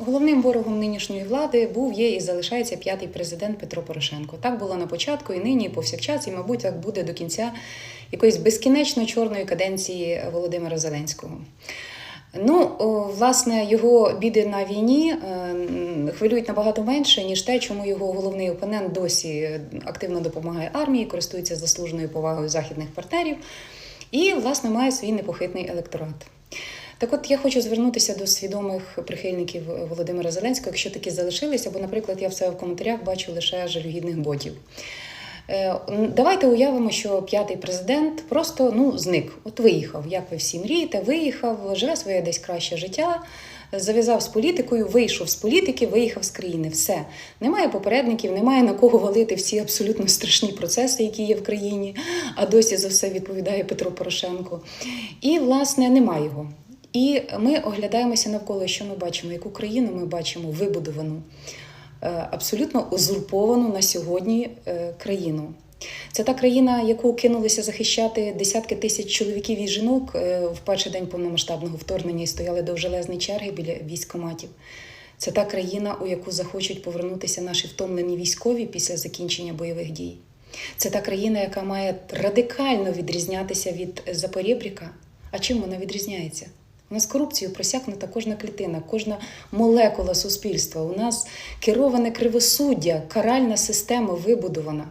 Головним ворогом нинішньої влади був, є і залишається п'ятий президент Петро Порошенко. Так було на початку, і нині, і повсякчас, і, мабуть, так буде до кінця якоїсь безкінечно чорної каденції Володимира Зеленського. Ну, власне, його біди на війні е, хвилюють набагато менше, ніж те, чому його головний опонент досі активно допомагає армії, користується заслуженою повагою західних партнерів і, власне, має свій непохитний електорат. Так от я хочу звернутися до свідомих прихильників Володимира Зеленського, якщо такі залишилися, бо, наприклад, я в себе в коментарях бачу лише жалюгідних ботів. Е, Давайте уявимо, що п'ятий президент просто ну, зник. От виїхав, як ви всі мрієте, виїхав, живе своє десь краще життя, зав'язав з політикою, вийшов з політики, виїхав з країни. Все. Немає попередників, немає на кого валити всі абсолютно страшні процеси, які є в країні, а досі за все відповідає Петро Порошенко. І, власне, немає його. І ми оглядаємося навколо, що ми бачимо, яку країну ми бачимо вибудовану, е, абсолютно узурповану на сьогодні е, країну. Це та країна, яку кинулися захищати десятки тисяч чоловіків і жінок е, в перший день повномасштабного вторгнення і стояли довжелезні черги біля військкоматів. Це та країна, у яку захочуть повернутися наші втомлені військові після закінчення бойових дій. Це та країна, яка має радикально відрізнятися від Запорєбріка. А чим вона відрізняється? У нас корупцією просякнута кожна клітина, кожна молекула суспільства. У нас кероване кривосуддя, каральна система вибудована,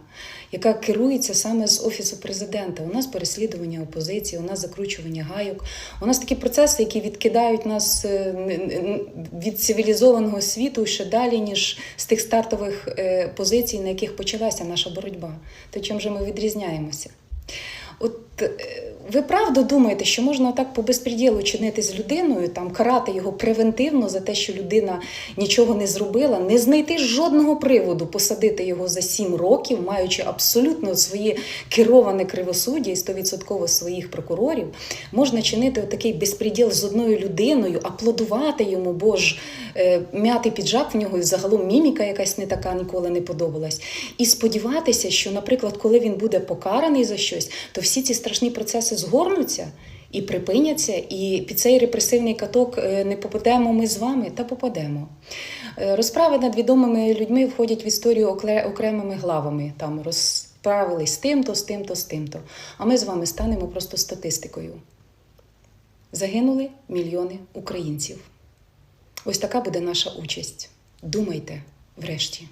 яка керується саме з офісу президента. У нас переслідування опозиції, у нас закручування гайок. У нас такі процеси, які відкидають нас е, від цивілізованого світу ще далі, ніж з тих стартових е, позицій, на яких почалася наша боротьба. То чим же ми відрізняємося? От ви правда думаєте, що можна так по безпреділу чинити з людиною, там карати його превентивно за те, що людина нічого не зробила, не знайти жодного приводу посадити його за сім років, маючи абсолютно своє кероване кривосуддя і 100% своїх прокурорів, можна чинити такий безпреділ з одною людиною, аплодувати йому, бо ж е, м'ятий піджак в нього і загалом міміка якась не така ніколи не подобалась. І сподіватися, що, наприклад, коли він буде покараний за щось, то всі ці страшні процеси згорнуться і припиняться, і під цей репресивний каток е, не попадемо ми з вами, та попадемо. Е, Розправи над відомими людьми входять в історію окремими главами. Там розправились з тим-то, з тим-то, з тим-то. А ми з вами станемо просто статистикою. Загинули мільйони українців. Ось така буде наша участь. Думайте врешті.